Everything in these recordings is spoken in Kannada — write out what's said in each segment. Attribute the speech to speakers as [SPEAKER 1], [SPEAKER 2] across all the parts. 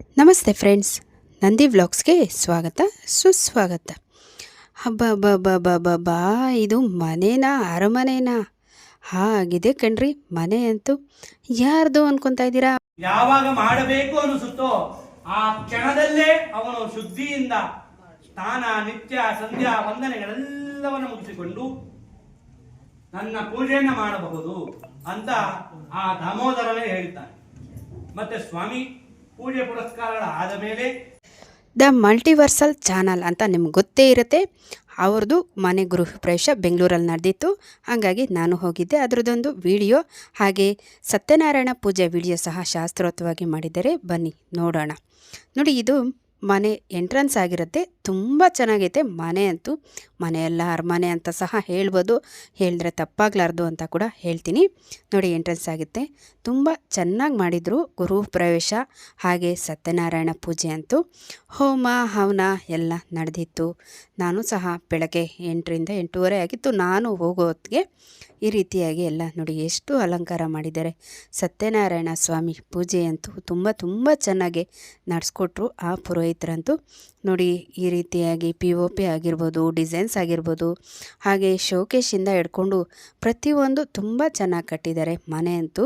[SPEAKER 1] ನಮಸ್ತೆ ಫ್ರೆಂಡ್ಸ್, ನಂದಿ ವ್ಲಾಗ್ಸ್ಗೆ ಸ್ವಾಗತ, ಸುಸ್ವಾಗತ. ಹಬ್ಬ ಬ ಬ ಬ ಬಾ ಇದು ಮನೇನಾ, ಅರಮನೆನಾ? ಹಾಗಿದೆ ಕಣ್ರಿ, ಮನೆ ಅಂತೂ. ಯಾರ್ದು ಅನ್ಕೊಂತಾ ಇದ್ದೀರಾ?
[SPEAKER 2] ಯಾವಾಗ ಮಾಡಬೇಕು ಅನಿಸುತ್ತೋ, ಆ ಕ್ಷಣದಲ್ಲೇ ಅವನು ಶುದ್ಧಿಯಿಂದ ಸ್ನಾನ, ನಿತ್ಯ, ಸಂಧ್ಯಾ, ವಂದನೆಗಳೆಲ್ಲವನ್ನು ಮುಗಿಸಿಕೊಂಡು ನನ್ನ ಪೂಜೆಯನ್ನ ಮಾಡಬಹುದು ಅಂತ ಆ ದಾಮೋದರನೇ ಹೇಳ್ತಾನೆ ಮತ್ತೆ ಸ್ವಾಮಿ ಪೂಜೆ ಪುರಸ್ಕಾರಗಳ ಆದ ಮೇಲೆ
[SPEAKER 1] ದ ಮಲ್ಟಿವರ್ಸಲ್ ಚಾನಲ್ ಅಂತ ನಿಮ್ಗೆ ಗೊತ್ತೇ ಇರುತ್ತೆ. ಅವ್ರದ್ದು ಮನೆ ಗೃಹ ಪ್ರವೇಶ ಬೆಂಗಳೂರಲ್ಲಿ ನಡೆದಿತ್ತು. ಹಾಗಾಗಿ ನಾನು ಹೋಗಿದ್ದೆ. ಅದರದ್ದೊಂದು ವಿಡಿಯೋ. ಹಾಗೆ ಸತ್ಯನಾರಾಯಣ ಪೂಜೆ ವಿಡಿಯೋ ಸಹ ಶಾಸ್ತ್ರೋತ್ವವಾಗಿ ಮಾಡಿದ್ದಾರೆ ಬನ್ನಿ ನೋಡೋಣ. ನೋಡಿ, ಇದು ಮನೆ ಎಂಟ್ರೆನ್ಸ್ ಆಗಿರುತ್ತೆ. ತುಂಬ ಚೆನ್ನಾಗೈತೆ. ಮನೆ ಅಂತೂ ಮನೆಯೆಲ್ಲ ಅರಮನೆ ಅಂತ ಸಹ ಹೇಳ್ಬೋದು. ಹೇಳಿದ್ರೆ ತಪ್ಪಾಗ್ಲಾರ್ದು ಅಂತ ಕೂಡ ಹೇಳ್ತೀನಿ. ನೋಡಿ ಎಂಟ್ರೆನ್ಸ್ ಆಗುತ್ತೆ. ತುಂಬ ಚೆನ್ನಾಗಿ ಮಾಡಿದರು ಗುರು ಪ್ರವೇಶ. ಹಾಗೆ ಸತ್ಯನಾರಾಯಣ ಪೂಜೆ ಅಂತೂ. ಹೋಮ, ಹವನ ಎಲ್ಲ ನಡೆದಿತ್ತು. ನಾನು ಸಹ ಬೆಳಗ್ಗೆ ಎಂಟರಿಂದ ಎಂಟೂವರೆ ಆಗಿತ್ತು. ನಾನು ಹೋಗೋ ಹೊತ್ತಿಗೆ ಈ ರೀತಿಯಾಗಿ ಎಲ್ಲ ನೋಡಿ ಎಷ್ಟು ಅಲಂಕಾರ ಮಾಡಿದ್ದಾರೆ. ಸತ್ಯನಾರಾಯಣ ಸ್ವಾಮಿ ಪೂಜೆ ಅಂತೂ ತುಂಬ ತುಂಬ ಚೆನ್ನಾಗಿ ನಡೆಸ್ಕೊಟ್ರು. ಆ ಪುರೋಹಿತರಂತೂ ನೋಡಿ ಈ ರೀತಿಯಾಗಿ ಪಿ ಒ ಪಿ ಆಗಿರ್ಬೋದು ಡಿಸೈನ್ಸ್ ಆಗಿರ್ಬೋದು, ಹಾಗೆ ಶೋಕೇಶಿಂದ ಹಿಡ್ಕೊಂಡು ಪ್ರತಿಯೊಂದು ತುಂಬ ಚೆನ್ನಾಗಿ ಕಟ್ಟಿದ್ದಾರೆ. ಮನೆ ಅಂತೂ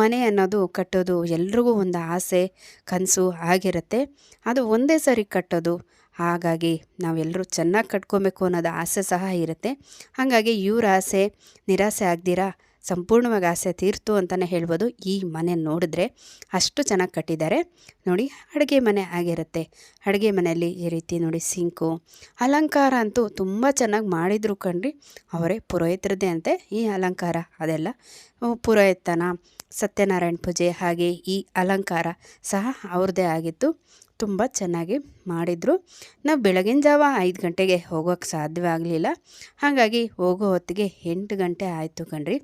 [SPEAKER 1] ಮನೆ ಅನ್ನೋದು ಕಟ್ಟೋದು ಎಲ್ರಿಗೂ ಒಂದು ಆಸೆ, ಕನಸು ಆಗಿರುತ್ತೆ. ಅದು ಒಂದೇ ಸರಿ ಕಟ್ಟೋದು, ಹಾಗಾಗಿ ನಾವೆಲ್ಲರೂ ಚೆನ್ನಾಗಿ ಕಟ್ಕೊಬೇಕು ಅನ್ನೋದು ಆಸೆ ಸಹ ಇರುತ್ತೆ. ಹಾಗಾಗಿ ಇವ್ರ ಆಸೆ, ನಿರಾಸೆ ಆಗ್ದಿರಾ? ಸಂಪೂರ್ಣವಾಗಿ ಆಸೆ ತೀರ್ತು ಅಂತಲೇ ಹೇಳ್ಬೋದು. ಈ ಮನೆ ನೋಡಿದ್ರೆ ಅಷ್ಟು ಚೆನ್ನಾಗಿ ಕಟ್ಟಿದ್ದಾರೆ. ನೋಡಿ, ಅಡುಗೆ ಮನೆ ಆಗಿರುತ್ತೆ. ಅಡುಗೆ ಮನೆಯಲ್ಲಿ ಈ ರೀತಿ ನೋಡಿ ಸಿಂಕು, ಅಲಂಕಾರ ಅಂತೂ ತುಂಬ ಚೆನ್ನಾಗಿ ಮಾಡಿದ್ರು ಕಣ್ರಿ. ಅವರೇ ಪುರೋಹಿತರದ್ದೇ ಅಂತೆ. ಈ ಅಲಂಕಾರ ಅದೆಲ್ಲ ಪುರೋಹಿತನ ಸತ್ಯನಾರಾಯಣ ಪೂಜೆ ಹಾಗೆ ಈ ಅಲಂಕಾರ ಸಹ ಅವ್ರದ್ದೇ ಆಗಿತ್ತು. ತುಂಬ ಚೆನ್ನಾಗಿ ಮಾಡಿದರು. ನಾವು ಬೆಳಗಿನ ಜಾವ ಐದು ಗಂಟೆಗೆ ಹೋಗೋಕ್ಕೆ ಸಾಧ್ಯವಾಗಲಿಲ್ಲ ಹಾಗಾಗಿ ಹೋಗೋ ಹೊತ್ತಿಗೆ ಎಂಟು ಗಂಟೆ ಆಯಿತು ಕಣ್ರಿ.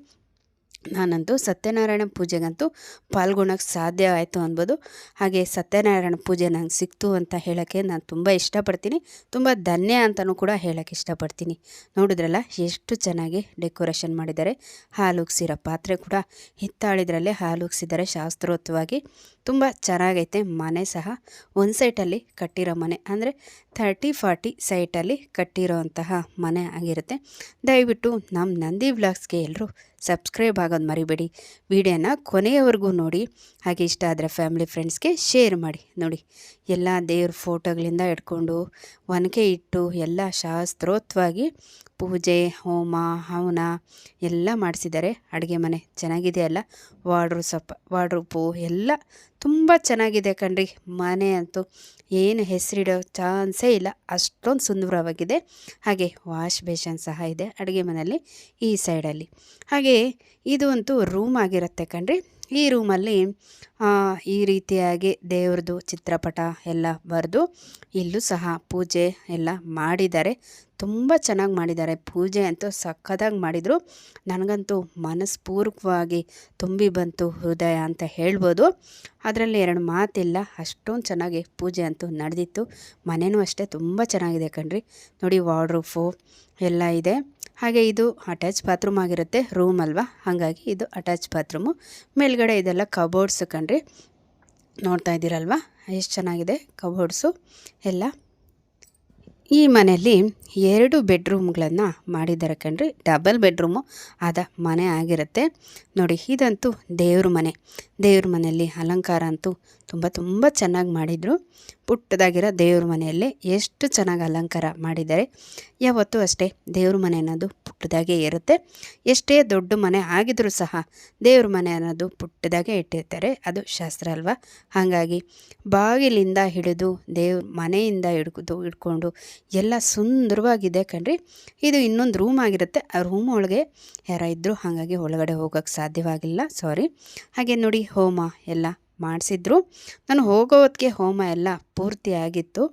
[SPEAKER 1] ನಾನಂತೂ ಸತ್ಯನಾರಾಯಣ ಪೂಜೆಗಂತೂ ಪಾಲ್ಗೊಳ್ಳೋಕ್ಕೆ ಸಾಧ್ಯ ಆಯಿತು ಅನ್ಬೋದು. ಹಾಗೆ ಸತ್ಯನಾರಾಯಣ ಪೂಜೆ ನಂಗೆ ಸಿಕ್ತು ಅಂತ ಹೇಳೋಕ್ಕೆ ನಾನು ತುಂಬ ಇಷ್ಟಪಡ್ತೀನಿ. ತುಂಬ ಧನ್ಯ ಅಂತಲೂ ಕೂಡ ಹೇಳೋಕ್ಕೆ ಇಷ್ಟಪಡ್ತೀನಿ. ನೋಡಿದ್ರಲ್ಲ, ಎಷ್ಟು ಚೆನ್ನಾಗಿ ಡೆಕೋರೇಷನ್ ಮಾಡಿದ್ದಾರೆ. ಹಾಲು ಉಗ್ಸಿರೋ ಪಾತ್ರೆ ಕೂಡ ಹಿತ್ತಾಳಿದ್ರಲ್ಲೇ ಹಾಲು ಉಗ್ಸಿದ್ದಾರೆ ಶಾಸ್ತ್ರೋಕ್ತವಾಗಿ ತುಂಬ ಚೆನ್ನಾಗೈತೆ. ಮನೆ ಸಹ ಒಂದು ಸೈಟಲ್ಲಿ ಕಟ್ಟಿರೋ ಮನೆ, ಅಂದರೆ ಥರ್ಟಿ ಫಾರ್ಟಿ ಸೈಟಲ್ಲಿ ಕಟ್ಟಿರೋ ಅಂತಹ ಮನೆ ಆಗಿರುತ್ತೆ. ದಯವಿಟ್ಟು ನಮ್ಮ ನಂದಿ ಬ್ಲಾಗ್ಸ್ಗೆ ಎಲ್ಲರೂ ಸಬ್ಸ್ಕ್ರೈಬ್ ಆಗೋದು ಮರಿಬೇಡಿ. ವಿಡಿಯೋನ ಕೊನೆಯವರೆಗೂ ನೋಡಿ. ಹಾಗೆ ಇಷ್ಟ ಆದರೆ ಫ್ಯಾಮಿಲಿ ಫ್ರೆಂಡ್ಸ್ಗೆ ಶೇರ್ ಮಾಡಿ. ನೋಡಿ. ಎಲ್ಲ ದೇವ್ರ ಫೋಟೋಗಳಿಂದ ಇಟ್ಕೊಂಡು ಒನಕೆ ಇಟ್ಟು ಎಲ್ಲ ಶಾಸ್ತ್ರೋತ್ವಾಗಿ ಪೂಜೆ, ಹೋಮ, ಹವನ ಎಲ್ಲ ಮಾಡಿಸಿದ್ದಾರೆ. ಅಡುಗೆ ಮನೆ ಚೆನ್ನಾಗಿದೆ ಅಲ್ಲ? ವಾಡ್ರು ಸೊಪ್ಪ ವಾಡ್ರೂಪು ಎಲ್ಲ ತುಂಬ ಚೆನ್ನಾಗಿದೆ ಕಣ್ರಿ. ಮನೆ ಅಂತೂ ಏನು ಹೆಸರಿಡೋ ಚಾನ್ಸೇ ಇಲ್ಲ. ಅಷ್ಟೊಂದು ಸುಂದರವಾಗಿದೆ. ಹಾಗೆ ವಾಶ್ ಬೇಷನ್ ಸಹ ಇದೆ ಅಡುಗೆ ಮನೆಯಲ್ಲಿ ಈ ಸೈಡಲ್ಲಿ. ಹಾಗೆ ಇದು ಅಂತೂ ರೂಮ್ ಆಗಿರುತ್ತೆ ಕಣ್ರಿ. ಈ ರೂಮಲ್ಲಿ ಈ ರೀತಿಯಾಗಿ ದೇವ್ರದ್ದು ಚಿತ್ರಪಟ ಎಲ್ಲ ಬರೆದು ಇಲ್ಲೂ ಸಹ ಪೂಜೆ ಎಲ್ಲ ಮಾಡಿದ್ದಾರೆ. ತುಂಬ ಚೆನ್ನಾಗಿ ಮಾಡಿದ್ದಾರೆ. ಪೂಜೆ ಅಂತೂ ಸಖತ್ತಾಗಿ ಮಾಡಿದರು. ನನಗಂತೂ ಮನಸ್ಪೂರ್ವಕವಾಗಿ ತುಂಬಿ ಬಂತು ಹೃದಯ ಅಂತ ಹೇಳ್ಬೋದು. ಅದರಲ್ಲಿ ಎರಡು ಮಾತಿಲ್ಲ, ಅಷ್ಟೊಂದು ಚೆನ್ನಾಗಿ ಪೂಜೆ ಅಂತೂ ನಡೆದಿತ್ತು. ಮನೆಯೂ ಅಷ್ಟೇ ತುಂಬ ಚೆನ್ನಾಗಿದೆ ಕಣ್ರಿ. ನೋಡಿ, ವಾರ್ಡ್ರೂಫು ಎಲ್ಲ ಇದೆ. ಹಾಗೆ ಇದು ಅಟ್ಯಾಚ್ ಬಾತ್ರೂಮ್ ಆಗಿರುತ್ತೆ. ರೂಮ್ ಅಲ್ವಾ? ಹಾಗಾಗಿ ಇದು ಅಟ್ಯಾಚ್ ಬಾತ್ರೂಮು ಮೇಲ್ಗಡೆ ಇದೆಲ್ಲ ಕಬೋರ್ಡ್ಸ್ ಕಣ್ರಿ. ನೋಡ್ತಾ ಇದ್ದೀರಲ್ವ? ಎಷ್ಟು ಚೆನ್ನಾಗಿದೆ ಕಬೋರ್ಡ್ಸು ಎಲ್ಲ? ಈ ಮನೆಯಲ್ಲಿ ಎರಡು ಬೆಡ್ರೂಮ್ಗಳನ್ನು ಮಾಡಿದ್ದಾರೆ ಕಣ್ರಿ. ಡಬಲ್ ಬೆಡ್ರೂಮು ಆದ ಮನೆ ಆಗಿರುತ್ತೆ. ನೋಡಿ, ಇದಂತೂ ದೇವ್ರ ಮನೆ. ದೇವ್ರ ಮನೆಯಲ್ಲಿ ಅಲಂಕಾರ ಅಂತೂ ತುಂಬ ತುಂಬ ಚೆನ್ನಾಗಿ ಮಾಡಿದರು. ಪುಟ್ಟದಾಗಿರೋ ದೇವ್ರ ಮನೆಯಲ್ಲಿ ಎಷ್ಟು ಚೆನ್ನಾಗಿ ಅಲಂಕಾರ ಮಾಡಿದ್ದಾರೆ. ಯಾವತ್ತೂ ಅಷ್ಟೇ ದೇವ್ರ ಮನೆ ಅನ್ನೋದು ಪುಟ್ಟದಾಗೆ ಇರುತ್ತೆ. ಎಷ್ಟೇ ದೊಡ್ಡ ಮನೆ ಆಗಿದ್ರೂ ಸಹ ದೇವ್ರ ಮನೆ ಅನ್ನೋದು ಪುಟ್ಟದಾಗೆ ಇಟ್ಟಿರ್ತಾರೆ. ಅದು ಶಾಸ್ತ್ರ ಅಲ್ವಾ? ಹಾಗಾಗಿ ಬಾಗಿಲಿಂದ ಹಿಡಿದು ದೇವ್ರ ಮನೆಯಿಂದ ಹಿಡ್ದು ಹಿಡ್ಕೊಂಡು ಎಲ್ಲ ಸುಂದರವಾಗಿದೆ ಕಣ್ರಿ. ಇದು ಇನ್ನೊಂದು ರೂಮ್ ಆಗಿರುತ್ತೆ. ಆ ರೂಮ್ ಒಳಗೆ ಯಾರ ಇದ್ದರೂ ಹಾಗಾಗಿ ಒಳಗಡೆ ಹೋಗೋಕ್ಕೆ ಸಾಧ್ಯವಾಗಿಲ್ಲ. ಸಾರಿ. ಹಾಗೆ ನೋಡಿ ಹೋಮ ಎಲ್ಲ ಮಾಡಿಸಿದ್ರು. ನಾನು ಹೋಗೋ ಹೊತ್ತಿಗೆ ಹೋಮ ಎಲ್ಲ ಪೂರ್ತಿ ಆಗಿತ್ತು.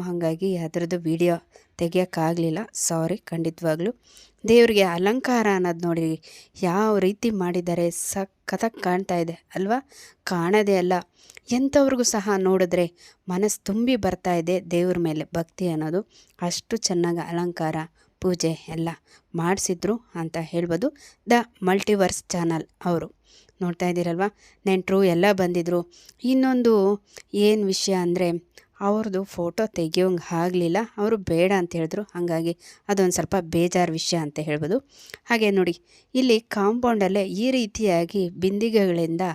[SPEAKER 1] ಹಾಗಾಗಿ ಅದರದ್ದು ವಿಡಿಯೋ ತೆಗಿಯೋಕ್ಕಾಗಲಿಲ್ಲ. ಸಾರಿ ಖಂಡಿತವಾಗ್ಲೂ. ದೇವರಿಗೆ ಅಲಂಕಾರ ಅನ್ನೋದು ನೋಡಿ ಯಾವ ರೀತಿ ಮಾಡಿದ್ದಾರೆ ಸಖತ್ತಾಗಿ ಕಾಣ್ತಾ ಇದೆ ಅಲ್ವಾ? ಕಾಣೋದೇ ಅಲ್ಲ. ಎಂಥವ್ರಿಗೂ ಸಹ ನೋಡಿದ್ರೆ ಮನಸ್ಸು ತುಂಬಿ ಬರ್ತಾ ಇದೆ ದೇವ್ರ ಮೇಲೆ ಭಕ್ತಿ ಅನ್ನೋದು. ಅಷ್ಟು ಚೆನ್ನಾಗಿ ಅಲಂಕಾರ, ಪೂಜೆ ಎಲ್ಲ ಮಾಡಿಸಿದ್ರು ಅಂತ ಹೇಳ್ಬೋದು. ದ ಮಲ್ಟಿವರ್ಸ್ ಚಾನಲ್ ಅವರು. ನೋಡ್ತಾ ಇದ್ದೀರಲ್ವ? ನೆಂಟರು ಎಲ್ಲ ಬಂದಿದ್ದರು ಇನ್ನೊಂದು ಏನು ವಿಷಯ ಅಂದರೆ ಅವ್ರದ್ದು ಫೋಟೋ ತೆಗಿಯೋಂಗೆ ಆಗಲಿಲ್ಲ. ಅವರು ಬೇಡ ಅಂತ ಹೇಳಿದ್ರು. ಹಾಗಾಗಿ ಅದೊಂದು ಸ್ವಲ್ಪ ಬೇಜಾರು ವಿಷಯ ಅಂತ ಹೇಳ್ಬೋದು. ಹಾಗೆ ನೋಡಿ, ಇಲ್ಲಿ ಕಾಂಪೌಂಡಲ್ಲೇ ಈ ರೀತಿಯಾಗಿ ಬಿಂದಿಗೆಗಳಿಂದ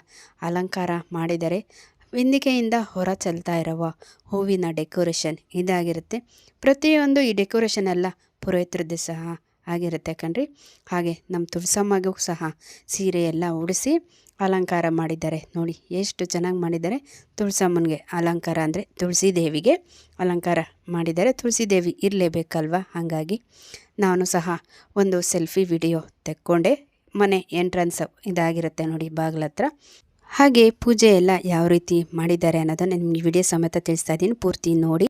[SPEAKER 1] ಅಲಂಕಾರ ಮಾಡಿದ್ದಾರೆ ಬಿಂದಿಗೆಯಿಂದ ಹೊರ ಚೆಲ್ತಾ ಇರುವ ಹೂವಿನ ಡೆಕೋರೇಷನ್ ಇದಾಗಿರುತ್ತೆ. ಪ್ರತಿಯೊಂದು ಈ ಡೆಕೋರೇಷನ್ ಎಲ್ಲ ಪುರೋಹಿತರದ್ದು ಸಹ ಆಗಿರುತ್ತೆ ಕಣ್ರಿ. ಹಾಗೆ ನಮ್ಮ ತುಳಸಮ್ಮಗೂ ಸಹ ಸೀರೆ ಎಲ್ಲ ಉಡಿಸಿ ಅಲಂಕಾರ ಮಾಡಿದ್ದಾರೆ. ನೋಡಿ ಎಷ್ಟು ಚೆನ್ನಾಗಿ ಮಾಡಿದ್ದಾರೆ. ತುಳಸಮ್ಮನಿಗೆ ಅಲಂಕಾರ ಅಂದರೆ ತುಳಸಿ ದೇವಿಗೆ ಅಲಂಕಾರ ಮಾಡಿದ್ದಾರೆ. ತುಳಸಿ ದೇವಿ ಇರಲೇಬೇಕಲ್ವ? ಹಾಗಾಗಿ ನಾನು ಸಹ ಒಂದು ಸೆಲ್ಫಿ ವಿಡಿಯೋ ತೆಕ್ಕೊಂಡೆ. ಮನೆ ಎಂಟ್ರೆನ್ಸ್ ಇದಾಗಿರುತ್ತೆ ನೋಡಿ ಬಾಗಿಲ ಹಾಗೆ ಪೂಜೆ ಎಲ್ಲ ಯಾವ ರೀತಿ ಮಾಡಿದ್ದಾರೆ ಅನ್ನೋದನ್ನ ನಿಮ್ಗೆ ವಿಡಿಯೋ ಸಮೇತ ತಿಳಿಸ್ತಾ ಇದ್ದೀನಿ. ಪೂರ್ತಿ ನೋಡಿ.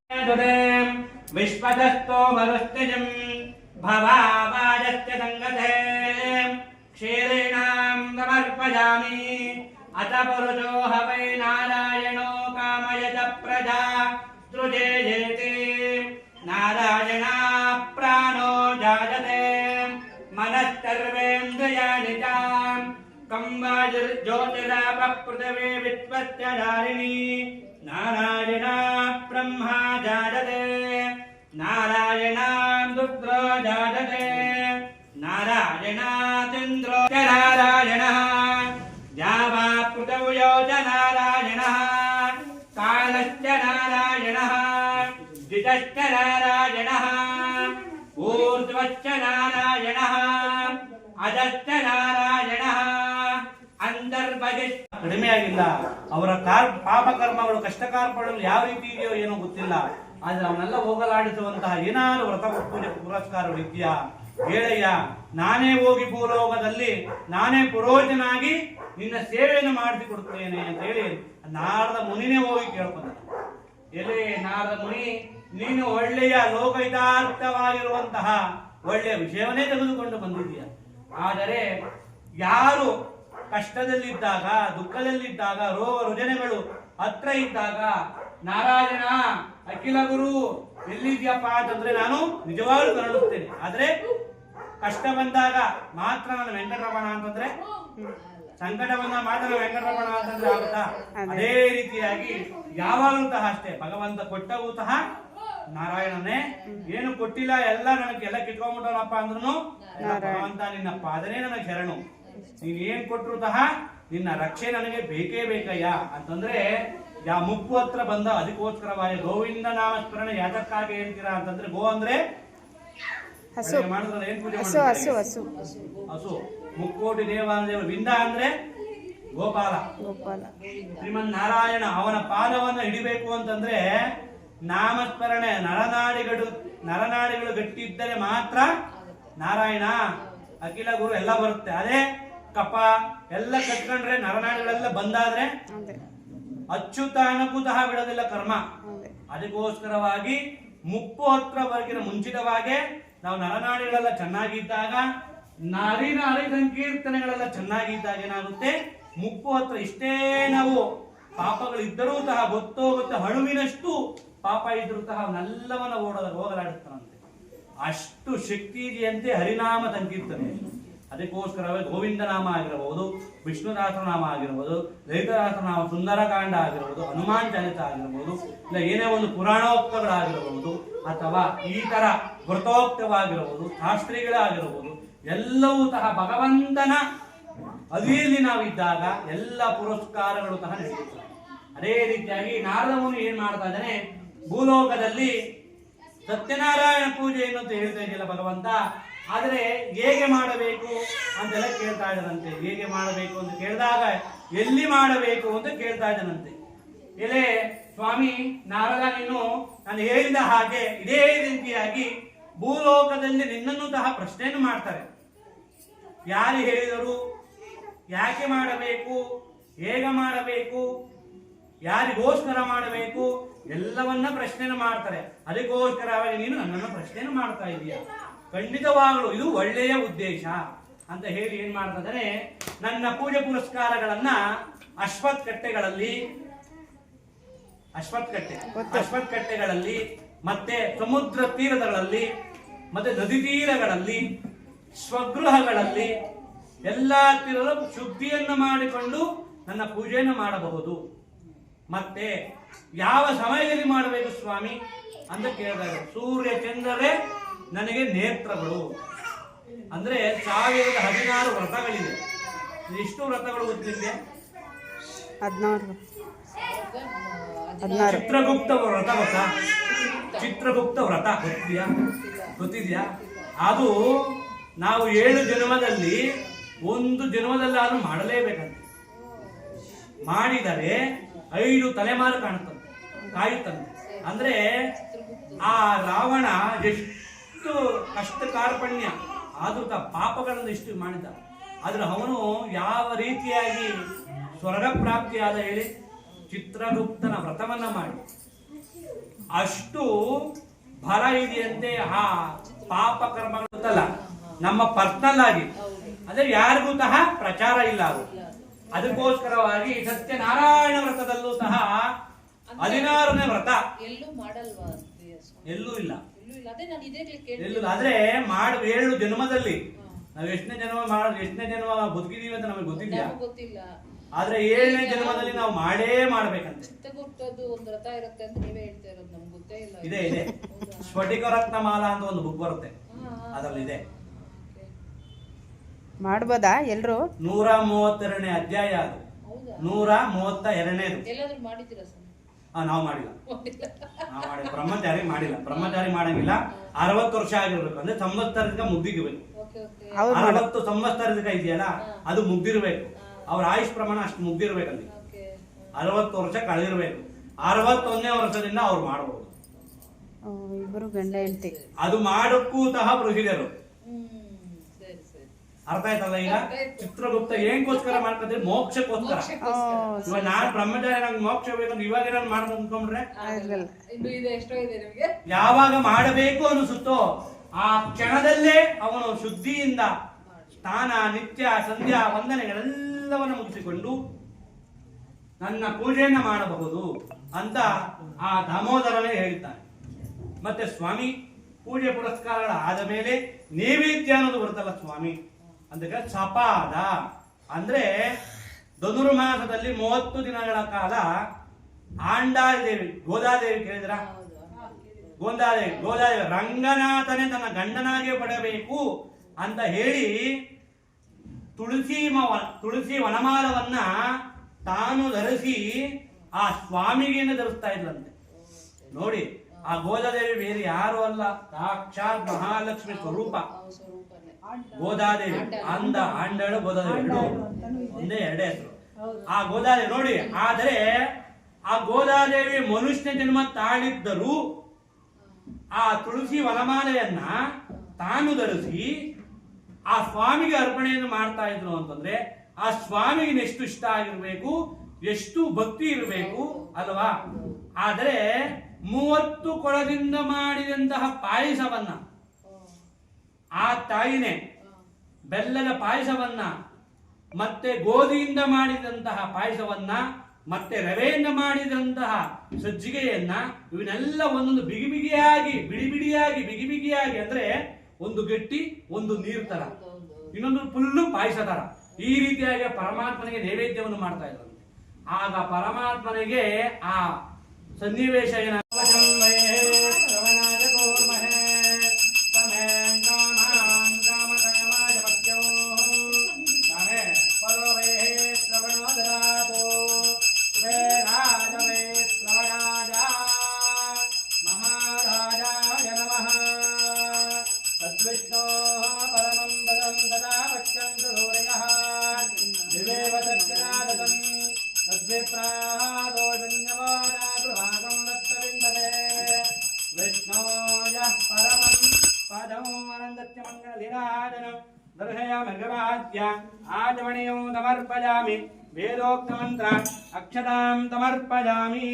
[SPEAKER 2] भवावादस्य सङ्गते क्षीरेणाम् समर्पयामि अथ पुरुषो ह वै नारायणो कामयत प्रजा सृजेयेति नारायणा प्राणो जायते मनस्तर्वेन्द्रियाणि च कम्बाज्योतिरापृथिवी विश्वस्य धारिणी नारायणा ब्रह्मा जायते नारायण नारायणादिन्द्रो च नारायणः या वा पृथव्यो च नारायणः कालश्च नारायणः जितश्च नारायणः ऊर्ध्वश्च नारायणः ಅಜಶ್ಚ ನಾರಾಯಣ ಅಂತರ್ಬಹಿಷ್ ಕಡಿಮೆ ಆಗಿಲ್ಲ ಅವರ ಕಾರ್ ಪಾಪ ಕರ್ಮಗಳು ಕಷ್ಟ ಕಾರ್ಪಗಳು ಯಾವ ರೀತಿ ಇದೆಯೋ ಏನೋ ಗೊತ್ತಿಲ್ಲ ಆದ್ರೆ ಅವನ್ನೆಲ್ಲ ಹೋಗಲಾಡಿಸುವಂತಹ ಏನಾದ್ರು ವ್ರತ ಪೂಜೆ, ಪುರಸ್ಕಾರ ಇದೆಯಾ ಹೇಳಯ್ಯ ನಾನೇ ಹೋಗಿ ಭೂಲೋಕದಲ್ಲಿ, ನಾನೇ ಪುರೋಹಿತನಾಗಿ ನಿನ್ನ ಸೇವೆಯನ್ನು ಮಾಡಿಸಿಕೊಡುತ್ತೇನೆ ಅಂತ ಹೇಳಿ ನಾರದ ಮುನಿನೇ ಹೋಗಿ ಕೇಳ್ಕೊಂಡ ಎಲೆ, ನಾರದ ಮುನಿ, ನೀನು ಒಳ್ಳೆಯ ಲೋಕಹಿತಾರ್ಥವಾಗಿರುವಂತಹ ಒಳ್ಳೆಯ ವಿಷಯವನ್ನೇ ತೆಗೆದುಕೊಂಡು ಬಂದಿದ್ದೀಯ. ಆದರೆ ಯಾರು ಕಷ್ಟದಲ್ಲಿದ್ದಾಗ, ದುಃಖದಲ್ಲಿದ್ದಾಗ, ರೋಗ ರುಜನೆಗಳು ಹತ್ರ ಇದ್ದಾಗ ನಾರಾಯಣ ಅಖಿಲ ಗುರು ಎಲ್ಲಿದ್ಯಪ್ಪ ಅಂತಂದ್ರೆ ನಾನು ನಿಜವಾಗ್ಲೂ ಕರಳುತ್ತೇನೆ. ಆದ್ರೆ ಕಷ್ಟ ಬಂದಾಗ ಮಾತ್ರ ನಾನು ವೆಂಕಟರಮಣ ಅಂತಂದ್ರೆ ಸಂಕಟ ಬಂದಾಗ ಮಾತ್ರ ವೆಂಕಟರಮಣ ಅಂತಂದ್ರೆ ಆಗುತ್ತಾ? ಅದೇ. ರೀತಿಯಾಗಿ ಯಾವಾಗಲೂ ಸಹ ಅಷ್ಟೇ. ಭಗವಂತ ಕೊಟ್ಟವೂ ಸಹ ನಾರಾಯಣನೇ. ಏನು ಕೊಟ್ಟಿಲ್ಲ ಎಲ್ಲ ನನಗೆ ಎಲ್ಲ ಕಿಟ್ಕೊಂಡ್ಬಿಟ್ಟವನಪ್ಪ ಅಂದ್ರೂ ಭಗವಂತ ನಿನ್ನ ಪಾದನೇ ನನಗೆ ಶರಣು. ನೀನ್ ಏನ್ ಕೊಟ್ರು ಸಹ ನಿನ್ನ ರಕ್ಷೆ ನನಗೆ ಬೇಕೇ ಬೇಕಯ್ಯ ಅಂತಂದ್ರೆ ಯಾ ಮುಕ್ಕು ಹತ್ರ ಬಂದ ಅದಕ್ಕೋಸ್ಕರವಾಗಿ ಗೋವಿಂದ ನಾಮಸ್ಮರಣೆ ಯಾತಕ್ಕಾಗಿ ಹೇಳ್ತೀರಾ ಅಂತಂದ್ರೆ ಗೋ ಅಂದ್ರೆ
[SPEAKER 1] ಹಸು.
[SPEAKER 2] ಮುಕ್ಕೋಟಿ ದೇವ
[SPEAKER 1] ಹಸು
[SPEAKER 2] ಮಾಡ್ತಾರೆ?
[SPEAKER 1] ಹಸು ಹಸು.
[SPEAKER 2] ಹಸು. ಮುಕ್ಕೋಟಿ ವಿಂದ ಅಂದ್ರೆ ಗೋಪಾಲ.
[SPEAKER 1] ಗೋಪಾಲ.
[SPEAKER 2] ಶ್ರೀಮನ್ ನಾರಾಯಣ ಅವನ ಪಾದವನ್ನು ಹಿಡಿಬೇಕು ಅಂತಂದ್ರೆ ನಾಮಸ್ಮರಣೆ ನರನಾಡಿಗಳು ನರನಾಡಿಗಳು ಗಟ್ಟಿದ್ದರೆ ಮಾತ್ರ ನಾರಾಯಣ ಅಖಿಲ ಗುರು ಎಲ್ಲ ಬರುತ್ತೆ. ಅದೇ ಕಪ ಎಲ್ಲ ಕಟ್ಕೊಂಡ್ರೆ ನರನಾಡಿಗಳೆಲ್ಲ ಬಂದಾದ್ರೆ
[SPEAKER 1] ಅದೇ
[SPEAKER 2] ಸಹ ಬಿಡೋದಿಲ್ಲ ಕರ್ಮ.
[SPEAKER 1] ಅದೇ
[SPEAKER 2] ಅದಕ್ಕೋಸ್ಕರವಾಗಿ ಮುಪ್ಪು ಹತ್ರವರೆಗಿನ ಮುಂಚಿತವಾಗೇ ನಾವು ನರನಾಡಿಗಳೆಲ್ಲ ಚೆನ್ನಾಗಿದ್ದಾಗ ನಾರಿ ನಾರಿ ಸಂಕೀರ್ತನೆಗಳೆಲ್ಲ ಚೆನ್ನಾಗಿದ್ದಾಗ ಏನಾಗುತ್ತೆ? ಮುಪ್ಪು ಹತ್ರ ಇಷ್ಟೇ ನಾವು ಪಾಪಗಳಿದ್ದರೂ ಸಹ ಗೊತ್ತೋಗುತ್ತೆ ಹಳುವಿನಷ್ಟು ಪಾಪ ಇದ್ರೂ ಸಹ ಅವನ್ನೆಲ್ಲವನ್ನ ಓಡೋದ ಹೋಗಲಾಡುತ್ತಾನಂತೆ ಅಷ್ಟು ಶಕ್ತಿ ಇದೆಯಂತೆ ಹರಿನಾಮ ಸಂಕೀರ್ತನೆ. ಅದಕ್ಕೋಸ್ಕರವೇ ಗೋವಿಂದ ನಾಮ ಆಗಿರಬಹುದು ವಿಷ್ಣು ನಾಮ ಆಗಿರಬಹುದು ನಾಮ, ಸುಂದರಕಾಂಡ ಆಗಿರಬಹುದು, ಹನುಮಾನ್ ಚರಿತ ಆಗಿರಬಹುದು, ಇಲ್ಲ ಏನೇ ಒಂದು ಪುರಾಣೋಕ್ತಗಳಾಗಿರಬಹುದು, ಅಥವಾ ಈ ತರ ವೃತೋಕ್ತವಾಗಿರಬಹುದು ಶಾಸ್ತ್ರಿಗಳಾಗಿರಬಹುದು, ಎಲ್ಲವೂ ಸಹ ಭಗವಂತನ ಅದಿಯಲ್ಲಿ ನಾವಿದ್ದಾಗ ಎಲ್ಲ ಪುರಸ್ಕಾರಗಳು ಸಹ ನಡೆಯುತ್ತವೆ. ಅದೇ ರೀತಿಯಾಗಿ ನಾರದವನು ಏನ್ ಮಾಡ್ತಾ ಇದ್ದಾನೆ, ಭೂಲೋಕದಲ್ಲಿ ಸತ್ಯನಾರಾಯಣ ಪೂಜೆಯನ್ನು ಅಂತ ಹೇಳ್ತಾ ಇದೆಯಲ್ಲ ಭಗವಂತ ಆದರೆ ಹೇಗೆ ಮಾಡಬೇಕು ಅಂತೆಲ್ಲ ಕೇಳ್ತಾ ಇದ್ದಾನಂತೆ. ಹೇಗೆ ಮಾಡಬೇಕು ಅಂತ ಕೇಳಿದಾಗ ಎಲ್ಲಿ ಮಾಡಬೇಕು ಅಂತ ಕೇಳ್ತಾ ಇದ್ದಾನಂತೆ. ಎಲೆ, ಸ್ವಾಮಿ, ನಾರದ ನೀನು ನಾನು ಹೇಳಿದ ಹಾಗೆ ಇದೇ ರೀತಿಯಾಗಿ ಭೂಲೋಕದಲ್ಲಿ ನಿನ್ನನ್ನು ಸಹ ಪ್ರಶ್ನೆಯನ್ನು ಮಾಡ್ತಾರೆ. ಯಾರು ಹೇಳಿದರು? ಯಾಕೆ ಮಾಡಬೇಕು? ಹೇಗೆ ಮಾಡಬೇಕು? ಯಾರಿಗೋಸ್ಕರ ಮಾಡಬೇಕು? ಎಲ್ಲವನ್ನ ಪ್ರಶ್ನೆಯನ್ನು ಮಾಡ್ತಾರೆ. ಅದಕ್ಕೋಸ್ಕರವಾಗಿ ನೀನು ನನ್ನನ್ನು ಪ್ರಶ್ನೆಯನ್ನು ಮಾಡ್ತಾ ಇದೀಯ? ಖಂಡಿತವಾಗಲು ಇದು ಒಳ್ಳೆಯ ಉದ್ದೇಶ ಅಂತ ಹೇಳಿ ಏನ್ ಮಾಡ್ತಾರೆ ನನ್ನ ಪೂಜೆ ಪುರಸ್ಕಾರಗಳನ್ನ ಅಶ್ವತ್ ಕಟ್ಟೆಗಳಲ್ಲಿ ಅಶ್ವತ್ ಕಟ್ಟೆ ಅಶ್ವತ್ ಕಟ್ಟೆಗಳಲ್ಲಿ ಮತ್ತೆ ಸಮುದ್ರ ತೀರಗಳಲ್ಲಿ ಮತ್ತೆ ನದಿ ತೀರಗಳಲ್ಲಿ ಸ್ವಗೃಹಗಳಲ್ಲಿ ಎಲ್ಲಾ ತೀರದ ಶುದ್ಧಿಯನ್ನು ಮಾಡಿಕೊಂಡು ನನ್ನ ಪೂಜೆಯನ್ನು ಮಾಡಬಹುದು. ಮತ್ತೆ ಯಾವ ಸಮಯದಲ್ಲಿ ಮಾಡಬೇಕು ಸ್ವಾಮಿ ಅಂತ ಕೇಳಿದಾಗ ಸೂರ್ಯ ಚಂದ್ರರೇ ನನಗೆ ನೇತ್ರಗಳು. ಅಂದ್ರೆ ಸಾವಿರದ ಹದಿನಾರು ವ್ರತಗಳಿದೆ ಎಷ್ಟು ವ್ರತಗಳು ಗೊತ್ತಿದೆ ಚಿತ್ರಗುಪ್ತ ವ್ರತ ಗೊತ್ತಾ? ಚಿತ್ರಗುಪ್ತ ವ್ರತ ಗೊತ್ತಿದ್ಯಾ? ಗೊತ್ತಿದ್ಯಾ? ಅದು ನಾವು ಏಳು ಜನ್ಮದಲ್ಲಿ ಒಂದು ಜನ್ಮದಲ್ಲಾದ್ರೂ ಮಾಡಲೇಬೇಕಂತೆ. ಮಾಡಿದರೆ ಐದು ತಲೆಮಾರು ಕಾಣುತ್ತಂತೆ ಕಾಯುತ್ತಂತೆ. ಅಂದ್ರೆ ಆ ರಾವಣ ಎಷ್ಟು ಕಷ್ಟ ಕಾರ್ಪಣ್ಯ ಆದ್ರೂ ತ ಪಾಪಗಳನ್ನು ಇಷ್ಟು ಮಾಡಿದ. ಆದ್ರೆ ಅವನು ಯಾವ ರೀತಿಯಾಗಿ ಸ್ವರ್ಗ ಪ್ರಾಪ್ತಿಯಾದ ಹೇಳಿ ಚಿತ್ರಗುಪ್ತನ ವ್ರತವನ್ನ ಮಾಡಿ. ಅಷ್ಟು ಭರ ಇದೆಯಂತೆ ಆ ಪಾಪ ಕರ್ಮಗಳು ಗೊತ್ತಲ್ಲ? ನಮ್ಮ ಪರ್ಸನಲ್ ಆಗಿ ಅಂದ್ರೆ ಯಾರಿಗೂ ಸಹ ಪ್ರಚಾರ ಇಲ್ಲ ಅದು. ಅದಕ್ಕೋಸ್ಕರವಾಗಿ ಸತ್ಯನಾರಾಯಣ ವ್ರತದಲ್ಲೂ ಸಹ ಹದಿನಾರನೇ ವ್ರತ.
[SPEAKER 3] ಎಲ್ಲೂ ಮಾಡಲ್ವಾ
[SPEAKER 2] ಎಲ್ಲೂ ಇಲ್ಲ.
[SPEAKER 3] ಇಲ್ಲ
[SPEAKER 2] ಆದ್ರೆ ಮಾಡ್ ಏಳು ಜನ್ಮದಲ್ಲಿ. ನಾವು ಎಷ್ಟನೇ ಜನ್ಮ ಮಾಡ ಎಷ್ಟನೇ ಜನ್ಮ ಬದುಕಿದೀವಿ ಅಂತ ನಮಗೆ ಗೊತ್ತಿದ್ಯಾ?
[SPEAKER 3] ನಮ್ಗೆ ಗೊತ್ತಿಲ್ಲ.
[SPEAKER 2] ಆದ್ರೆ ಏಳನೇ ಜನ್ಮದಲ್ಲಿ ನಾವು ಮಾಡೇ ಮಾಡ್ಬೇಕಂತೆ.
[SPEAKER 3] ಚಿತ್ತಗುಪ್ತದ್ದು ಒಂದು ವ್ರತ ಇರುತ್ತೆ ಅಂತ ನೀವೇ ಹೇಳ್ತಾ ಇರೋದು ನಮ್ಗೆ ಗೊತ್ತೇ ಇಲ್ಲ.
[SPEAKER 2] ಇದೆ ಇದೆ.
[SPEAKER 3] ಸ್ಫಟಿಕ
[SPEAKER 2] ಸ್ಫಟಿಕ ರತ್ನಮಾಲ ಅಂತ ಒಂದು ಬುಕ್ ಬರುತ್ತೆ. ಅದರಲ್ಲಿ ಇದೆ.
[SPEAKER 1] ಮಾಡ್ಬೋದಾ ಎಲ್ರು?
[SPEAKER 2] ನೂರ ಮೂವತ್ತೆರಡನೇ ಅಧ್ಯಾಯ ಅದು. ನೂರ ಮೂವತ್ತ ಎರಡನೇದು. ನಾವು ಮಾಡಿಲ್ಲ. ನಾವು ಮಾಡಿಲ್ಲ ಬ್ರಹ್ಮಚಾರಿ ಮಾಡಿಲ್ಲ. ಬ್ರಹ್ಮಚಾರಿ ಮಾಡಂಗಿಲ್ಲ. ಅರವತ್ತು ವರ್ಷ ಆಗಿರ್ಬೇಕು. ಅಂದ್ರೆ ಸಂವತ್ಸರದಿಂದ ಮುಗ್ದಿರ್ಬೇಕು
[SPEAKER 3] ಓಕೆ ಓಕೆ.
[SPEAKER 1] ಅವ್ರು ಮಾಡ
[SPEAKER 2] ಅರವತ್ತು ಸಂವತ್ಸರದಿಂದ ಇದೆಯಲ್ಲ ಅದು ಮುಗ್ದಿರ್ಬೇಕು. ಅವ್ರ ಆಯುಷ್ ಪ್ರಮಾಣ ಅಷ್ಟು ಮುಗ್ದಿರ್ಬೇಕಲ್ಲಿ ಅರವತ್ತು ವರ್ಷ ಕಳೆದಿರ್ಬೇಕು. ಅರವತ್ತೊಂದನೇ ವರ್ಷದಿಂದ ಅವ್ರು ಮಾಡಬಹುದು ಅದು ಮಾಡಕ್ಕೂ ಸಹ ಪ್ರೊಸೀಜರ್. ಅರ್ಥ ಆಯ್ತಲ್ಲ ಈಗ? ಚಿತ್ರಗುಪ್ತ ಏನ್ಗೋಸ್ಕರ ಮಾಡ್ಕೊಂತೀರಿ? ಮೋಕ್ಷಕ್ಕೋಸ್ಕರ. ಇವಾಗ ನಾನ್ ಬ್ರಹ್ಮಚಾರಿ ನಂಗೆ ಮೋಕ್ಷ ಬೇಕಂದ್ರೆ ಇವಾಗ ನಾನು ಮಾಡ್ಬೋದು ಅನ್ಕೊಂಡ್ರೆ?
[SPEAKER 3] ಆಗಲ್ಲ. ಇನ್ನು ಇದೆ ಎಷ್ಟೋ ಇದೆ ನಿಮಗೆ?
[SPEAKER 2] ಯಾವಾಗ ಮಾಡಬೇಕು ಅನಿಸುತ್ತೋ ಆ ಕ್ಷಣದಲ್ಲೇ ಅವನು ಶುದ್ಧಿಯಿಂದ ಸ್ನಾನ ನಿತ್ಯ ಸಂಧ್ಯಾ ವಂದನೆಗಳೆಲ್ಲವನ್ನು ಮುಗಿಸಿಕೊಂಡು ನನ್ನ ಪೂಜೆಯನ್ನ ಮಾಡಬಹುದು ಅಂತ ಆ ದಾಮೋದರನೇ ಹೇಳ್ತಾನೆ ಮತ್ತೆ ಸ್ವಾಮಿ ಪೂಜೆ ಪುರಸ್ಕಾರಗಳ ಆದ ಮೇಲೆ ನೈವೇದ್ಯ ಅನ್ನೋದು ಬರುತ್ತಲ್ಲ ಸ್ವಾಮಿ. ಅದಕ್ಕೆ ಚಪಾದ. ಅಂದ್ರೆ ಧನುರ್ಮಾಸದಲ್ಲಿ ಮೂವತ್ತು ದಿನಗಳ ಕಾಲ ಆಂಡಾದೇವಿ ಗೋದಾದೇವಿ ಕೇಳಿದ್ರ ಗೋದಾದೇವಿ ಗೋಂದಾದೇವಿ ರಂಗನಾಥನೇ ತನ್ನ ಗಂಡನಾಗೆ ಪಡಬೇಕು ಅಂತ ಹೇಳಿ ತುಳಸಿ ತುಳಸಿ ವನಮಾಲವನ್ನ ತಾನು ಧರಿಸಿ ಆ ಸ್ವಾಮಿಗೆ ಧರಿಸ್ತಾ ಇದ್ಲಂತೆ. ನೋಡಿ, ಆ ಗೋದಾದೇವಿ ಬೇರೆ ಯಾರು ಅಲ್ಲ. ಸಾಕ್ಷಾತ್ ಮಹಾಲಕ್ಷ್ಮಿ ಸ್ವರೂಪ. ಗೋದಾದೇವಿ ಅಂದ ಆಂಡಳು ಗೋದಾದೇವಿ ಎರಡು ಒಂದೇ ಎರಡೇ ಹೆಸರು. ಆ ಗೋದಾದೇವಿ ನೋಡಿ ಆದರೆ ಆ ಗೋದಾದೇವಿ ಮನುಷ್ಯ ಜನ್ಮ ತಾಳಿದ್ದರೂ ಆ ತುಳಸಿ ವಲಮಾಲೆಯನ್ನ ತಾನು ಧರಿಸಿ ಆ ಸ್ವಾಮಿಗೆ ಅರ್ಪಣೆಯನ್ನು ಮಾಡ್ತಾ ಇದ್ರು ಅಂತಂದ್ರೆ ಆ ಸ್ವಾಮಿಗೆ ಎಷ್ಟು ಇಷ್ಟ ಆಗಿರ್ಬೇಕು ಎಷ್ಟು ಭಕ್ತಿ ಇರಬೇಕು ಅಲ್ವಾ? ಆದರೆ ಮೂವತ್ತು ಕೊಳದಿಂದ ಮಾಡಿದಂತಹ ಪಾಯಸವನ್ನ ಆ ತಾಯಿನೇ ಬೆಲ್ಲದ ಪಾಯಸವನ್ನ ಮತ್ತೆ ಗೋಧಿಯಿಂದ ಮಾಡಿದಂತಹ ಪಾಯಸವನ್ನ, ಮತ್ತೆ ರವೆಯಿಂದ ಮಾಡಿದಂತಹ ಸಜ್ಜಿಗೆಯನ್ನ ಇವನ್ನೆಲ್ಲ ಒಂದೊಂದು ಬಿಗಿ ಬಿಗಿಯಾಗಿ, ಬಿಡಿ ಬಿಡಿಯಾಗಿ, ಬಿಗಿ ಬಿಗಿಯಾಗಿ ಅಂದ್ರೆ ಒಂದು ಗಟ್ಟಿ, ಒಂದು ನೀರ್ ತರ. ಇನ್ನೊಂದು ಫುಲ್ಲು ಪಾಯಸ ತರ. ಈ ರೀತಿಯಾಗಿ ಪರಮಾತ್ಮನಿಗೆ ನೈವೇದ್ಯವನ್ನು ಮಾಡ್ತಾ ಇದ್ರಂತೆ ಆಗ ಪರಮಾತ್ಮನಿಗೆ ಆ ಸನ್ನಿವೇಶ ಏನ మంగళిరాజనం దర్శయామర్గమాద్య ఆచమణీయం సమర్పయామి వేదోక్తమంత్ర అక్షతాం సమర్పయామి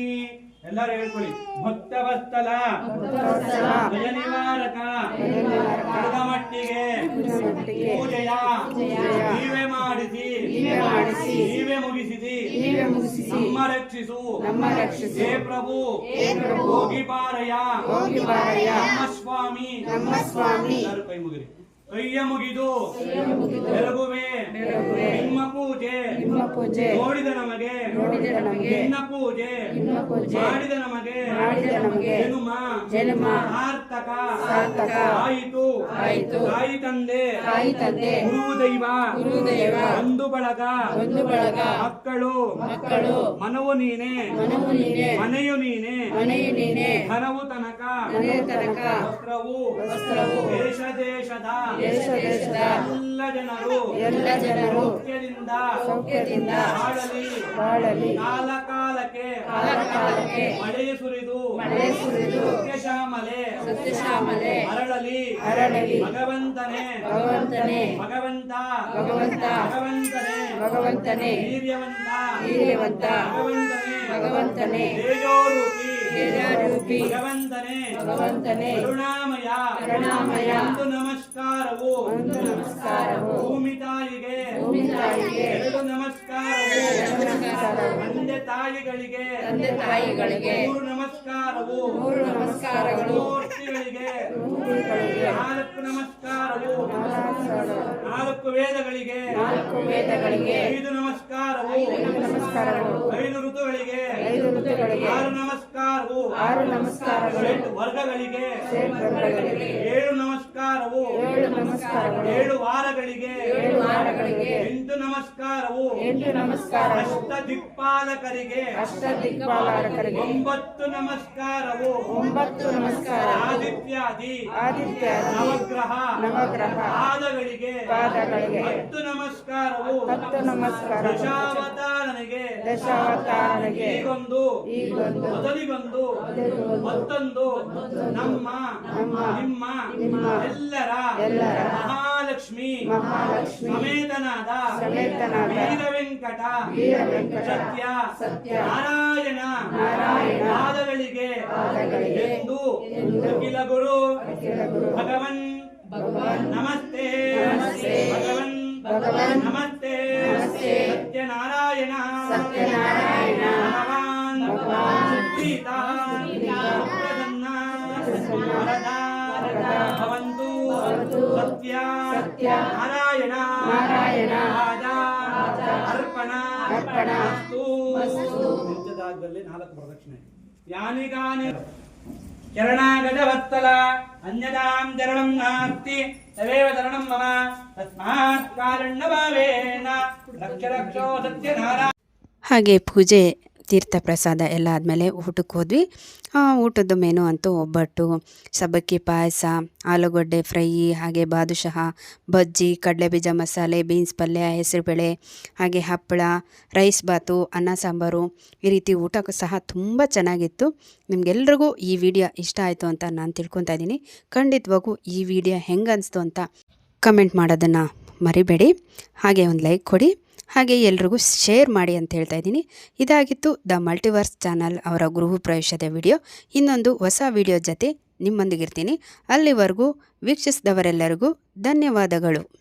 [SPEAKER 2] ಎಲ್ಲರೂ ಹೇಳ್ಕೊಳ್ಳಿ. ಭಕ್ತವತ್ಸಲ ಭಯ ನಿವಾರಕ ಕಡದ ಮಟ್ಟಿಗೆ ಪೂಜೆಯ. ನೀವೇ ಮಾಡಿಸಿ. ನೀವೇ ಮುಗಿಸಿದಿ. ನಮ್ಮ ರಕ್ಷಿಸು. ಹೇ ಪ್ರಭು. ಹೋಗಿ ಪಾರಯ ನಮ್ಮ ಸ್ವಾಮಿ. ಎಲ್ಲರೂ ಕೈ ಮುಗಿರಿ. ಕೈಯ ಮುಗಿದು ನಿಮ್ಮ ಪೂಜೆ.
[SPEAKER 3] ನಿಮ್ಮ ಪೂಜೆ.
[SPEAKER 2] ನೋಡಿದ ನಮಗೆ. ನಿನ್ನ ಪೂಜೆ.
[SPEAKER 3] ನಿಮ್ಮ ಪೂಜೆ.
[SPEAKER 2] ಮಾಡಿದ ನಮಗೆ.
[SPEAKER 3] ಮಾಡಿದ ನಮಗೆ.
[SPEAKER 2] ಜನುಮ
[SPEAKER 3] ಜನ್ಮ
[SPEAKER 2] ಸಾರ್ಥಕ.
[SPEAKER 3] ಸಾರ್ಥಕ.
[SPEAKER 2] ಆಯಿತು.
[SPEAKER 3] ಆಯಿತು.
[SPEAKER 2] ತಾಯಿ ತಂದೆ.
[SPEAKER 3] ತಾಯಿ ತಂದೆ.
[SPEAKER 2] ಗುರು ದೈವ
[SPEAKER 3] ಗುರುದೈವ.
[SPEAKER 2] ಬಂಧು ಬಳಗ.
[SPEAKER 3] ಒಂದು ಬಳಗ.
[SPEAKER 2] ಮಕ್ಕಳು.
[SPEAKER 3] ಮಕ್ಕಳು.
[SPEAKER 2] ಮನವು ನೀನೆ.
[SPEAKER 3] ಮನವು ನೀನೆ.
[SPEAKER 2] ಮನೆಯು ನೀನೆ.
[SPEAKER 3] ಮನೆಯು ನೀನೆ.
[SPEAKER 2] ಧನವು ತನಕ.
[SPEAKER 3] ಮನೆಯ ತನಕ.
[SPEAKER 2] ವಸ್ತ್ರವು.
[SPEAKER 3] ವಸ್ತ್ರವು.
[SPEAKER 2] ದೇಶ ದೇಶದ.
[SPEAKER 3] ದೇಶ ದೇಶದ.
[SPEAKER 2] ಎಲ್ಲ ಜನರು.
[SPEAKER 3] ಎಲ್ಲ ಜನರು.
[SPEAKER 2] ಸೌಖ್ಯದಿಂದ.
[SPEAKER 3] ಸೌಖ್ಯದಿಂದ.
[SPEAKER 2] ಬಾಳಲಿ.
[SPEAKER 3] ಬಾಳಲಿ.
[SPEAKER 2] ಕಾಲ ಕಾಲಕ್ಕೆ
[SPEAKER 3] ಕಾಲ ಕಾಲಕ್ಕೆ
[SPEAKER 2] ಮಳೆ ಸುರಿದು.
[SPEAKER 3] ಮಳೆ ಸುರಿದು
[SPEAKER 2] ಸತ್ಯಶ್ಯಾಮಲೆ
[SPEAKER 3] ಸತ್ಯಶ್ಯಾಮಲೆ
[SPEAKER 2] ಅರಳಲಿ
[SPEAKER 3] ಅರಳಲಿ
[SPEAKER 2] ಭಗವಂತನೇ.
[SPEAKER 3] ಭಗವಂತನೇ.
[SPEAKER 2] ಭಗವಂತ.
[SPEAKER 3] ಭಗವಂತ.
[SPEAKER 2] ಭಗವಂತನೇ.
[SPEAKER 3] ಭಗವಂತನೇ.
[SPEAKER 2] ವೀರ್ಯವಂತ.
[SPEAKER 3] ವೀರ್ಯವಂತ.
[SPEAKER 2] ಭಗವಂತನೇ.
[SPEAKER 3] ಭಗವಂತನೇ.
[SPEAKER 2] ತೇಜೋರೂಪಿ.
[SPEAKER 3] ತೇಜೋರೂಪಿ.
[SPEAKER 2] ಭಗವಂತನೇ.
[SPEAKER 3] ಭಗವಂತನೇ.
[SPEAKER 2] ಕರುಣಾಮಯ.
[SPEAKER 3] ಕರುಣಾಮಯ.
[SPEAKER 2] ಒಂದು ನಮಸ್ಕಾರವು.
[SPEAKER 3] ಒಂದು ನಮಸ್ಕಾರವು.
[SPEAKER 2] ಭೂಮಿ ತಾಯಿಗೆ.
[SPEAKER 3] ಭೂಮಿ ತಾಯಿಗೆ.
[SPEAKER 2] ಎರಡು ನಮಸ್ಕಾರವು. ತಂದೆ ತಾಯಿಗಳಿಗೆ.
[SPEAKER 3] ತಂದೆ ತಾಯಿಗಳಿಗೆ.
[SPEAKER 2] ಮೂರು ನಮಸ್ಕಾರವು.
[SPEAKER 3] ಮೂರು ನಮಸ್ಕಾರಗಳು.
[SPEAKER 2] ಮೂರ್ತಿಗಳಿಗೆ ನಾಲ್ಕು ನಮಸ್ಕಾರವು. ನಾಲ್ಕು ವೇದಗಳಿಗೆ.
[SPEAKER 3] ನಾಲ್ಕು ವೇದಗಳಿಗೆ.
[SPEAKER 2] ಐದು ನಮಸ್ಕಾರವು. ಐದು ಋತುಗಳಿಗೆ.
[SPEAKER 3] ಐದು ಋತುಗಳಿಗೆ.
[SPEAKER 2] ಆರು ನಮಸ್ಕಾರವು.
[SPEAKER 3] ಆರು
[SPEAKER 2] ಎಂಟು ವರ್ಗಗಳಿಗೆ.
[SPEAKER 3] ಏಳು
[SPEAKER 2] ಏಳು ನಮಸ್ಕಾರವು.
[SPEAKER 3] ಏಳು
[SPEAKER 2] ವಾರಗಳಿಗೆ. ಎಂಟು ನಮಸ್ಕಾರವು. ಅಷ್ಟ ದಿಕ್ಪಾಲಕರಿಗೆ.
[SPEAKER 3] ಅಷ್ಟ ದಿಕ್ಪಾಲಕರಿಗೆ.
[SPEAKER 2] ಒಂಬತ್ತು ನಮಸ್ಕಾರವು.
[SPEAKER 3] ಒಂಬತ್ತು ನಮಸ್ಕಾರ
[SPEAKER 2] ಆದಿತ್ಯಾದಿ.
[SPEAKER 3] ಆದಿತ್ಯ
[SPEAKER 2] ನವಗ್ರಹ.
[SPEAKER 3] ನವಗ್ರಹ.
[SPEAKER 2] ಪಾದಗಳಿಗೆ.
[SPEAKER 3] ಪಾದಗಳಿಗೆ.
[SPEAKER 2] ಹತ್ತು ನಮಸ್ಕಾರವು.
[SPEAKER 3] ಹತ್ತು ನಮಸ್ಕಾರ
[SPEAKER 2] ದಶಾವತಾರನಿಗೆ.
[SPEAKER 3] ದಶಾವತಾರನಿಗೆ.
[SPEAKER 2] ಈಗೊಂದು
[SPEAKER 3] ಈಗೊಂದು
[SPEAKER 2] ಮೊದಲಿಗೊಂದು. ಮತ್ತೊಂದು. ನಮ್ಮ. ನಿಮ್ಮ. ಎಲ್ಲರ
[SPEAKER 3] ಎಲ್ಲರ
[SPEAKER 2] ಮಹಾಲಕ್ಷ್ಮಿ
[SPEAKER 3] ಮಹಾಲಕ್ಷ್ಮಿ
[SPEAKER 2] ಸಮೇತನಾದ
[SPEAKER 3] ಸಮೇತನಾದ
[SPEAKER 2] ವೀರ ವೆಂಕಟ
[SPEAKER 3] ವೀರ ವೆಂಕಟ
[SPEAKER 2] ಸತ್ಯ
[SPEAKER 3] ಸತ್ಯ
[SPEAKER 2] ನಾರಾಯಣ
[SPEAKER 3] ನಾರಾಯಣ
[SPEAKER 2] ಪಾದಗಳಿಗೆ ಎಂದು ಅಖಿಲ ಗುರು
[SPEAKER 3] ಅಖಿಲ ಗುರು
[SPEAKER 2] ಭಗವನ್
[SPEAKER 3] ಭಗವನ್
[SPEAKER 2] ನಮಸ್ತೆ.
[SPEAKER 3] ನಮಸ್ತೆ.
[SPEAKER 2] ಭಗವನ್
[SPEAKER 3] ಭಗವನ್
[SPEAKER 2] ನಮಸ್ತೆ.
[SPEAKER 3] ನಮಸ್ತೆ.
[SPEAKER 2] ಸತ್ಯನಾರಾಯಣ.
[SPEAKER 3] ಸತ್ಯನಾರಾಯಣ.
[SPEAKER 2] ಭಗವಾನ್
[SPEAKER 3] ಭಗವಾನ್.
[SPEAKER 2] ಸೀತಾ. ಸತ್ಯ. ನಾರಾಯಣ.
[SPEAKER 3] ನಾರಾಯಣ.
[SPEAKER 2] ಅರ್ಪಣ.
[SPEAKER 3] ಅರ್ಪಣ.
[SPEAKER 2] ನಿತ್ಯದಾಗದಲ್ಲಿ ನಾಲ್ಕು ಪ್ರದಕ್ಷಿಣೆ ಯಾನಿಗಾನಿ. ಚರಣಾಗಜವತ್ತಲ ಅನ್ಯದಾಂ ಚರಣಂ ನಾಸ್ತಿ. ತದೇವ ಚರಣಂ ಮಮ. ತಸ್ಮಾತ್ ಕಾರಣ್ಯಭಾವೇನ ರಕ್ಷ ರಕ್ಷೋ ಸತ್ಯನಾರಾಯಣ.
[SPEAKER 1] ಹಾಗೆ ಪೂಜೆ ತೀರ್ಥ ಪ್ರಸಾದ ಎಲ್ಲ ಆದಮೇಲೆ ಊಟಕ್ಕೆ ಹೋದ್ವಿ. ಊಟದ ಮೆನು ಅಂತೂ ಒಬ್ಬಟ್ಟು, ಸಬ್ಬಕ್ಕಿ ಪಾಯಸ, ಆಲೂಗಡ್ಡೆ ಫ್ರೈ ಹಾಗೆ ಬಾದುಷಹ ಬಜ್ಜಿ, ಕಡಲೆಬೀಜ ಮಸಾಲೆ ಬೀನ್ಸ್ ಪಲ್ಯ ಹೆಸರುಬೇಳೆ ಹಾಗೆ ಹಪ್ಪಳ ರೈಸ್ ಬಾತು, ಅನ್ನ ಸಾಂಬಾರು ಈ ರೀತಿ ಊಟ ಸಹ ತುಂಬ ಚೆನ್ನಾಗಿತ್ತು. ನಿಮಗೆಲ್ರಿಗೂ ಈ ವಿಡಿಯೋ ಇಷ್ಟ ಆಯಿತು ಅಂತ ನಾನು ತಿಳ್ಕೊತಾ ಇದ್ದೀನಿ. ಖಂಡಿತವಾಗೂ ಈ ವಿಡಿಯೋ ಹೆಂಗೆ ಅನಿಸ್ತು ಅಂತ ಕಮೆಂಟ್ ಮಾಡೋದನ್ನು ಮರಿಬೇಡಿ. ಹಾಗೆ ಒಂದು ಲೈಕ್ ಕೊಡಿ. ಹಾಗೆ ಎಲ್ರಿಗೂ ಶೇರ್ ಮಾಡಿ ಅಂತ ಹೇಳ್ತಾ ಇದ್ದೀನಿ. ಇದಾಗಿತ್ತು ದ ಮಲ್ಟಿವರ್ಸ್ ಚಾನಲ್ ಅವರ ಗೃಹ ಪ್ರವೇಶದ ವಿಡಿಯೋ. ಇನ್ನೊಂದು ಹೊಸ ವಿಡಿಯೋ ಜೊತೆ ನಿಮ್ಮೊಂದಿಗಿರ್ತೀನಿ. ಅಲ್ಲಿವರೆಗೂ ವೀಕ್ಷಿಸಿದವರೆಲ್ಲರಿಗೂ ಧನ್ಯವಾದಗಳು.